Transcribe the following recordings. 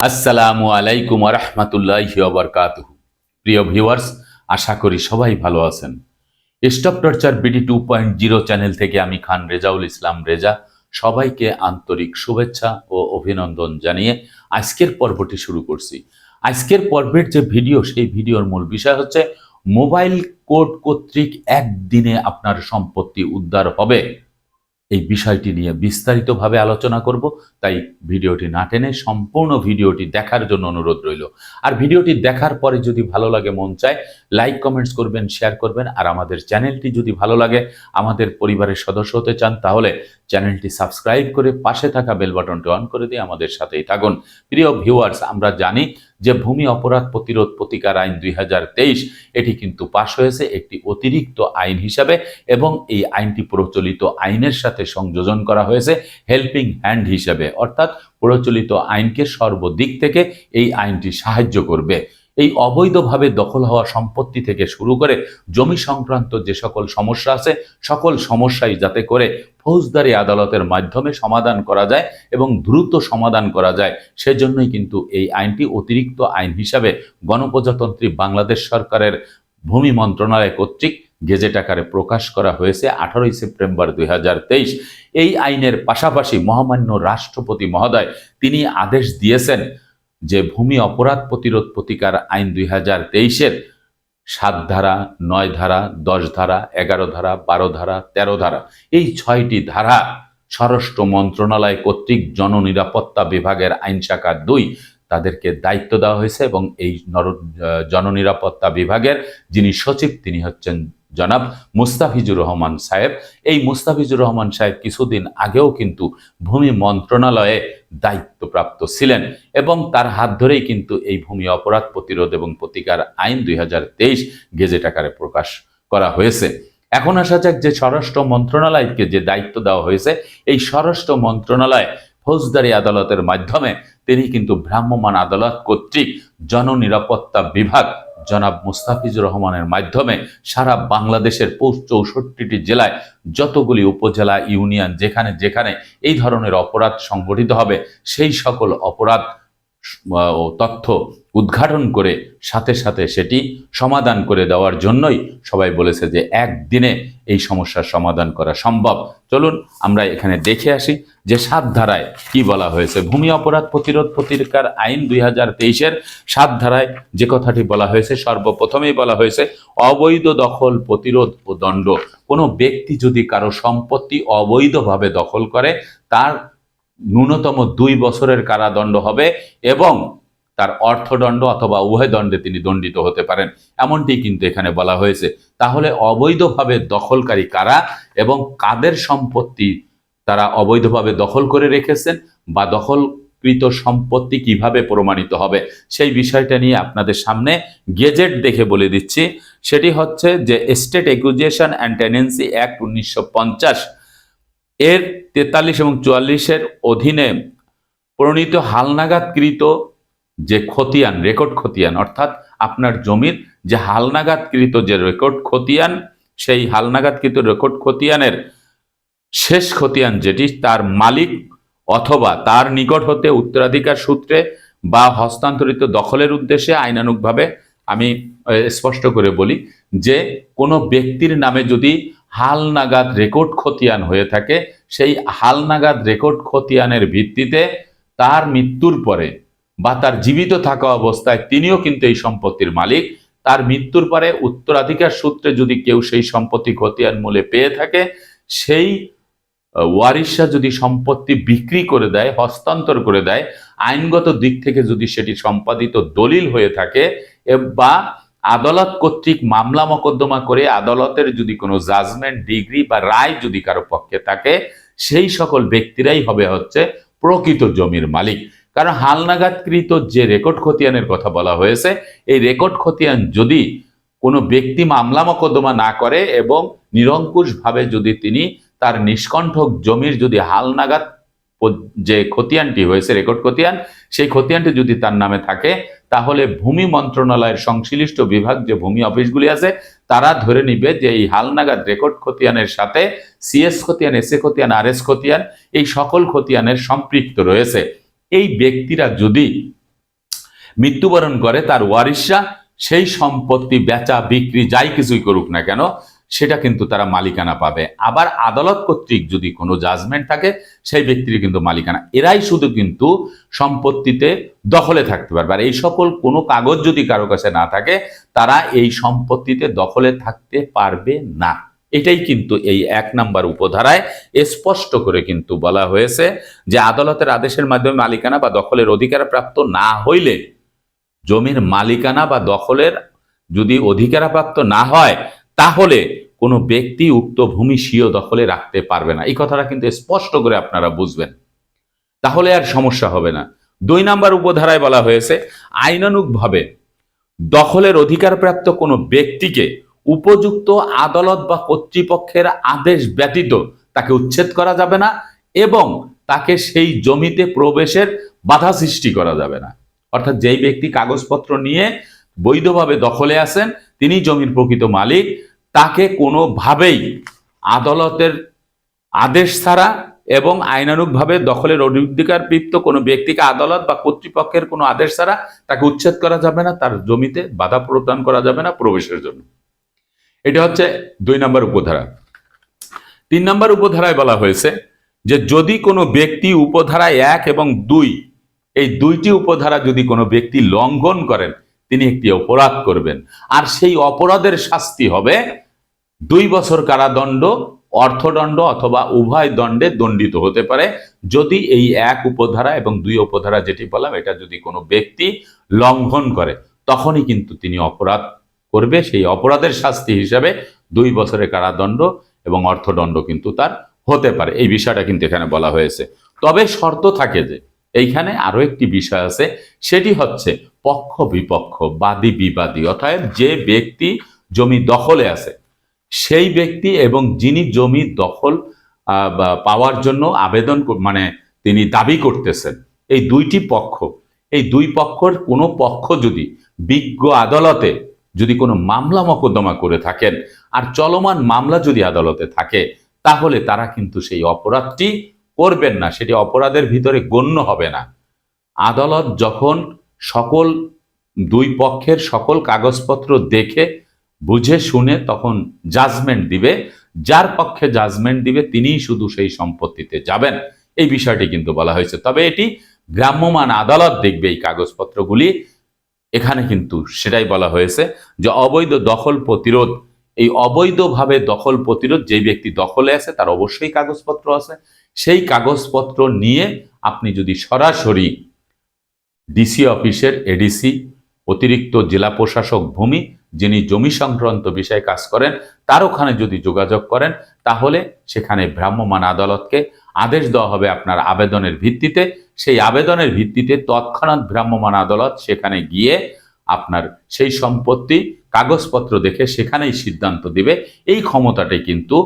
আসসালামু আলাইকুম রহমতুল্লাহ বরকাত প্রিয় ভিউয়ার্স, আশা করি সবাই ভালো আছেন। Stop torture BD two point zero channel থেকে আমি খান রেজাউল ইসলাম রেজা। সবাইকে আন্তরিক শুভেচ্ছা ও অভিনন্দন জানিয়ে আজকের পর্বটি শুরু করছি। আজকের পর্বের যে ভিডিও, সেই ভিডিওর মূল বিষয় হচ্ছে, মোবাইল কোড কর্তৃক একদিনে আপনার সম্পত্তি উদ্ধার হবে। এই বিষয়টি নিয়ে বিস্তারিতভাবে আলোচনা করব, তাই ভিডিওটি না টেনে সম্পূর্ণ ভিডিওটি দেখার জন্য অনুরোধ রইল। আর ভিডিওটি দেখার পরে যদি ভালো লাগে, মন চায়, লাইক, কমেন্টস করবেন, শেয়ার করবেন, আর আমাদের চ্যানেলটি যদি ভালো লাগে, আমাদের পরিবারের সদস্য হতে চান, তাহলে চ্যানেলটি সাবস্ক্রাইব করে পাশে থাকা বেল বাটনটি অন করে দিয়ে আমাদের সাথেই থাকুন। প্রিয় ভিউয়ার্স, আমরা জানি যে ভূমি অপরাধ প্রতিরোধ প্রতিকার আইন দুই হাজার তেইশ, এটি কিন্তু পাশ হয়েছে একটি অতিরিক্ত আইন হিসাবে এবং এই আইনটি প্রচলিত আইনের সাথে সংযোজন করা হয়েছে হেল্পিং হ্যান্ড হিসাবে। অর্থাৎ প্রচলিত আইনকে সর্বদিক থেকে এই আইনটি সাহায্য করবে। এই অবৈধভাবে দখল হওয়া সম্পত্তি থেকে শুরু করে জমি সংক্রান্ত যে সকল সমস্যা আছে, সকল সমস্যাই যাতে করে ফৌজদারি আদালতের মাধ্যমে সমাধান করা যায় এবং দ্রুত সমাধান করা যায়, সেজন্যই কিন্তু এই আইনটি অতিরিক্ত আইন হিসাবে গণপ্রজাতন্ত্রী বাংলাদেশ সরকারের ভূমি মন্ত্রণালয় কর্তৃক গেজেট আকারে প্রকাশ করা হয়েছে আঠারোই সেপ্টেম্বর দুই হাজার তেইশ। এই আইনের পাশাপাশি মহামান্য রাষ্ট্রপতি মহোদয় তিনি আদেশ দিয়েছেন যে ভূমি অপরাধ প্রতিরোধ প্রতিকার আইন দুই হাজার তেইশের সাত ধারা, নয় ধারা, দশ ধারা, এগারো ধারা, বারো ধারা, তেরো ধারা, এই ছয়টি ধারা স্বরাষ্ট্র মন্ত্রণালয় কর্তৃক জননিরাপত্তা বিভাগের আইন শাখা দুই তাদেরকে দায়িত্ব দেওয়া হয়েছে এবং এই নর জননিরাপত্তা বিভাগের যিনি সচিব তিনি হচ্ছেন জনাব মুস্তাফিজুর রহমান সাহেব। এই মুস্তাফিজুর রহমান সাহেব কিছুদিন আগেও কিন্তু ভূমি মন্ত্রণালয়ে দায়িত্বপ্রাপ্ত ছিলেন এবং তার হাত ধরেই কিন্তু এই ভূমি অপরাধ প্রতিরোধ এবং প্রতিকার আইন দুই হাজার তেইশ গেজেট আকারে প্রকাশ করা হয়েছে। এখন আসা যাক যে স্বরাষ্ট্র মন্ত্রণালয়কে যে দায়িত্ব দেওয়া হয়েছে, এই স্বরাষ্ট্র মন্ত্রণালয় ফৌজদারি আদালতের মাধ্যমে তিনি কিন্তু ভ্রাম্যমাণ আদালত কর্তৃক জননিরাপত্তা বিভাগ জনাব মুস্তাফিজুর রহমানের মাধ্যমে সারা বাংলাদেশের চৌষট্টিটি জেলায় যতগুলি উপজেলা, ইউনিয়ন যেখানে যেখানে এই ধরনের অপরাধ সংগঠিত হবে, সেই সকল অপরাধ ও তথ্য উদ্ঘাটন করে সাথে সাথে সেটি সমাধান করে দেওয়ার জন্যই সবাই বলেছে যে একদিনে এই সমস্যার সমাধান করা সম্ভব। চলুন আমরা এখানে দেখে আসি যে সাত ধারায় কি বলা হয়েছে। ভূমি অপরাধ প্রতিরোধ প্রতিকার আইন দুই হাজার তেইশের সাত ধারায় যে কথাটি বলা হয়েছে, সর্বপ্রথমেই বলা হয়েছে, অবৈধ দখল প্রতিরোধ ও দণ্ড। কোনো ব্যক্তি যদি কারও সম্পত্তি অবৈধভাবে দখল করে, তার ন্যূনতম দুই বছরের কারাদণ্ড হবে এবং তার অর্থদণ্ড অথবা উভয় দণ্ডে তিনি দণ্ডিত হতে পারেন। এমনটি কিন্তু এখানে বলা হয়েছে। তাহলে অবৈধভাবে দখলকারী কারা এবং কাদের সম্পত্তি তারা অবৈধভাবে দখল করে রেখেছেন বা দখলকৃত সম্পত্তি কীভাবে প্রমাণিত হবে, সেই বিষয়টা নিয়ে আপনাদের সামনে গেজেট দেখে বলে দিচ্ছি। সেটি হচ্ছে যে state acquisition and tenancy act উনিশশো পঞ্চাশ এর তেতাল্লিশ এবং চুয়াল্লিশের অধীনে প্রণীত হালনাগাদকৃত যে খতিয়ান, রেকর্ড খতিয়ান, অর্থাৎ আপনার জমির যে হালনাগাদকৃত যে রেকর্ড খতিয়ান, সেই হালনাগাদকৃত রেকর্ড খতিয়ানের শেষ খতিয়ান যেটি, তার মালিক অথবা তার নিকট হতে উত্তরাধিকার সূত্রে বা হস্তান্তরিত দখলের উদ্দেশ্যে আইনানুগভাবে আমি স্পষ্ট করে বলি যে কোনো ব্যক্তির নামে যদি হালনাগাদ রেকর্ড খতিয়ান হয়ে থাকে। সেই হালনাগাদ রেকর্ড খতিয়ানের ভিত্তিতে তার মৃত্যুর পরে বা তার জীবিত থাকা অবস্থায় তিনিও কিন্তু এই সম্পত্তির মালিক। তার মৃত্যুর পরে উত্তরাধিকার সূত্রে যদি কেউ সেই সম্পত্তি খতিয়ান মূলে পেয়ে থাকে, সেই ওয়ারিশা যদি সম্পত্তি বিক্রি করে দেয়, হস্তান্তর করে দেয়, আইনগত দিক থেকে যদি সেটি সম্পাদিত দলিল হয়ে থাকে বা আদালত কর্তৃক মামলা মকদ্দমা করে আদালতের যদি কোনো জাজমেন্ট ডিগ্রি বা রায় যদি কারও পক্ষে থাকে, সেই সকল ব্যক্তিরাই হবে হচ্ছে প্রকৃত জমির মালিক। কারণ হালনাগাদকৃত যে রেকর্ড খতিয়ানের কথা বলা হয়েছে, এই রেকর্ড খতিয়ান যদি কোনো ব্যক্তি মামলা মকদ্দমা না করে এবং নিরঙ্কুশভাবে যদি তিনি তার নিষ্কণ্ঠক জমির যদি হালনাগাদ যে খতিয়ানটি হয়েছে, রেকর্ড খতিয়ান, সেই খতিয়ানটি যদি তার নামে থাকে তাহলে ভূমি মন্ত্রণালয়ের সংশ্লিষ্ট বিভাগ যে ভূমি অফিসগুলি আছে, তারা ধরে নিবে যে এই হালনাগাদ রেকর্ড খতিয়ানের সাথে সিএস খতিয়ান, এস এ খতিয়ান, আর এস খতিয়ান, এই সকল খতিয়ানের সম্পৃক্ত রয়েছে। এই ব্যক্তিরা যদি মৃত্যুবরণ করে তার ওয়ারিশরা, সেই সম্পত্তি বেচা বিক্রি যাই কিছুই করুক না কেন সেটা কিন্তু তারা মালিকানা পাবে। আবার আদালত কর্তৃক যদি কোনো জাজমেন্ট থাকে, সেই ব্যক্তির কিন্তু মালিকানা। এরাই শুধু কিন্তু সম্পত্তিতে দখলে থাকতে পারবে। আর এই সকল কোনো কাগজ যদি কারও কাছে না থাকে, তারা এই সম্পত্তিতে দখলে থাকতে পারবে না। এটাই কিন্তু এই এক নাম্বার উপধারায় স্পষ্ট করে কিন্তু বলা হয়েছে যে আদালতের আদেশের মাধ্যমে মালিকানা বা দখলের অধিকার প্রাপ্ত না হইলে জমির মালিকানা বা দখলের যদি অধিকারপ্রাপ্ত না হয় তাহলে কোনো ব্যক্তি উক্ত ভূমি স্বীয় দখলে রাখতে পারবে না। এই কথাটা কিন্তু স্পষ্ট করে আপনারা বুঝবেন। তাহলে আর সমস্যা হবে না। দুই নাম্বার উপধারায় বলা হয়েছে, আইনানুগভাবে দখলের অধিকারপ্রাপ্ত কোনো ব্যক্তিকে উপযুক্ত আদালত বা কর্তৃপক্ষের আদেশ ব্যতীত তাকে উচ্ছেদ করা যাবে না এবং তাকে সেই জমিতে প্রবেশের বাধা সৃষ্টি করা যাবে না। অর্থাৎ যেই ব্যক্তি কাগজপত্র নিয়ে বৈধভাবে দখলে আছেন, তিনি জমির প্রকৃত মালিক তাকে কোনোভাবেই আদালতের আদেশ ছাড়া এবং আইনানুগভাবে দখলের অধিকার প্রাপ্ত কোনো ব্যক্তিকে আদালত বা কর্তৃপক্ষের কোনো আদেশ ছাড়া তাকে উচ্ছেদ করা যাবে না, তার জমিতে বাধা প্রদান করা যাবে না প্রবেশের জন্য। এটা হচ্ছে দুই নম্বর উপধারা। তিন নম্বর উপধারায় বলা হয়েছে যে যদি কোনো ব্যক্তি উপধারা এক এবং দুই, এই দুইটি উপধারা যদি কোনো ব্যক্তি লঙ্ঘন করেন তিনি একটি অপরাধ করবেন। আর সেই অপরাধের শাস্তি হবে দুই বছর কারাদণ্ড, অর্থদণ্ড অথবা উভয় দণ্ডে দণ্ডিত হতে পারে। যদি এই এক উপধারা এবং দুই উপধারা যেটি বললাম, এটা যদি কোনো ব্যক্তি লঙ্ঘন করে, তখনই কিন্তু তিনি অপরাধ করবে। সেই অপরাধের শাস্তি হিসাবে দুই বছরের কারাদণ্ড এবং অর্থদণ্ড কিন্তু তার হতে পারে। এই বিষয়টা কিন্তু এখানে বলা হয়েছে। তবে শর্ত থাকে যে এইখানে আরও একটি বিষয় আছে, সেটি হচ্ছে পক্ষ বিপক্ষ, বাদী বিবাদী। অর্থাৎ যে ব্যক্তি জমি দখলে আছে, সেই ব্যক্তি এবং যিনি জমি দখল পাওয়ার জন্য আবেদন মানে তিনি দাবি করতেছেন, এই দুইটি পক্ষ, এই দুই পক্ষর কোনো পক্ষ যদি বিজ্ঞ আদালতে যদি কোনো মামলা মকদ্দমা করে থাকেন, আর চলমান মামলা যদি আদালতে থাকে, তাহলে তারা কিন্তু সেই অপরাধটি করবেন না, সেটি অপরাধের ভিতরে গণ্য হবে না। আদালত যখন সকল দুই পক্ষের সকল কাগজপত্র দেখে, বুঝে, শুনে তখন জাজমেন্ট দিবে। যার পক্ষে জাজমেন্ট দিবে, তিনিই শুধু সেই সম্পত্তিতে যাবেন। এই বিষয়টি কিন্তু বলা হয়েছে। তবে এটি ভ্রাম্যমাণ আদালত দেখবে এই কাগজপত্রগুলি। এখানে কিন্তু সেটাই বলা হয়েছে যে অবৈধ দখল প্রতিরোধ, এই অবৈধভাবে দখল প্রতিরোধ যে ব্যক্তি দখলে আছে তার অবশ্যই কাগজপত্র আছে। সেই কাগজপত্র নিয়ে আপনি যদি সরাসরি ডিসি অফিসের এডিসি অতিরিক্ত জেলা প্রশাসক ভূমি, যিনি জমি সংক্রান্ত বিষয়ে কাজ করেন, তার ওখানে যদি যোগাযোগ করেন, তাহলে সেখানে ভ্রাম্যমাণ আদালতকে আদেশ দেওয়া হবে আপনার আবেদনের ভিত্তিতে। সেই আবেদনের ভিত্তিতে তৎক্ষণাৎ ভ্রাম্যমাণ আদালত সেখানে গিয়ে আপনার সেই সম্পত্তি, কাগজপত্র দেখে সেখানেই সিদ্ধান্ত দিবে। এই ক্ষমতাটি কিন্তু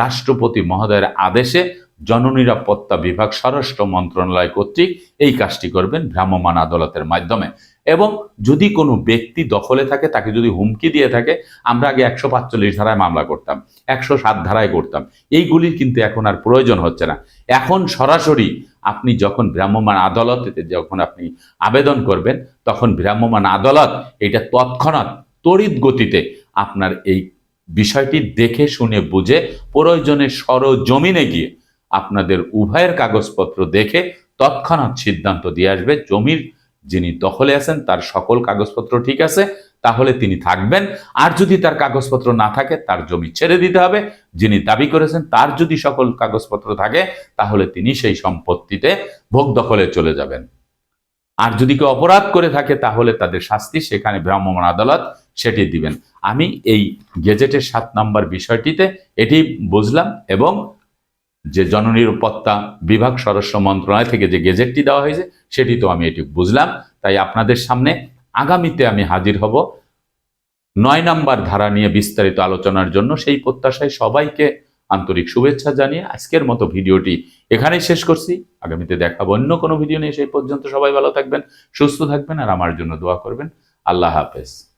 রাষ্ট্রপতি মহোদয়ের আদেশে জননিরাপত্তা বিভাগ স্বরাষ্ট্র মন্ত্রণালয় কর্তৃক এই কাজটি করবেন ভ্রাম্যমাণ আদালতের মাধ্যমে। এবং যদি কোনো ব্যক্তি দখলে থাকে, তাকে যদি হুমকি দিয়ে থাকে, আমরা আগে একশো পাঁচচল্লিশ ধারায় মামলা করতাম, একশো সাত ধারায় করতাম। এইগুলির কিন্তু এখন আর প্রয়োজন হচ্ছে না। এখন সরাসরি আপনি যখন ভ্রাম্যমাণ আদালতে যখন আপনি আবেদন করবেন, তখন ভ্রাম্যমাণ আদালত এটা তৎক্ষণাৎ তড়িৎ গতিতে আপনার এই বিষয়টি দেখে, শুনে, বুঝে প্রয়োজনে সরজমিনে গিয়ে আপনাদের উভয়ের কাগজপত্র দেখে তৎক্ষণাৎ সিদ্ধান্ত দিয়ে আসবে জমির যিনি দখলে আছেন, তার সকল কাগজপত্র ঠিক আছে, তাহলে তিনি থাকবেন। আর যদি তার কাগজপত্র না থাকে, তার জমি ছেড়ে দিতে হবে। যিনি দাবি করেছেন, তার যদি সকল কাগজপত্র থাকে, তাহলে তিনি সেই সম্পত্তিতে ভোগ দখলে চলে যাবেন। আর যদি কেউ অপরাধ করে থাকে, তাহলে তাদের শাস্তি সেখানে ভ্রাম্যমাণ আদালত সেটি দিবেন। আমি এই গেজেটের সাত নাম্বার বিষয়টিতে এটি বুঝলাম এবং যে জননিরাপত্তা বিভাগ স্বরাষ্ট্র মন্ত্রণালয় থেকে যে গেজেটটি দেওয়া হয়েছে, সেটি তো আমি এটি বুঝলাম। তাই আপনাদের সামনে আগামীতে আমি হাজির হব। নয় নম্বর ধারা নিয়ে বিস্তারিত আলোচনার জন্য সেই প্রত্যাশায় সবাইকে আন্তরিক শুভেচ্ছা জানিয়ে আজকের মতো ভিডিওটি এখানেই শেষ করছি। আগামীতে দেখাবো অন্য কোনো ভিডিও নিয়ে। সেই পর্যন্ত সবাই ভালো থাকবেন, সুস্থ থাকবেন, আর আমার জন্য দোয়া করবেন। আল্লাহ হাফেজ।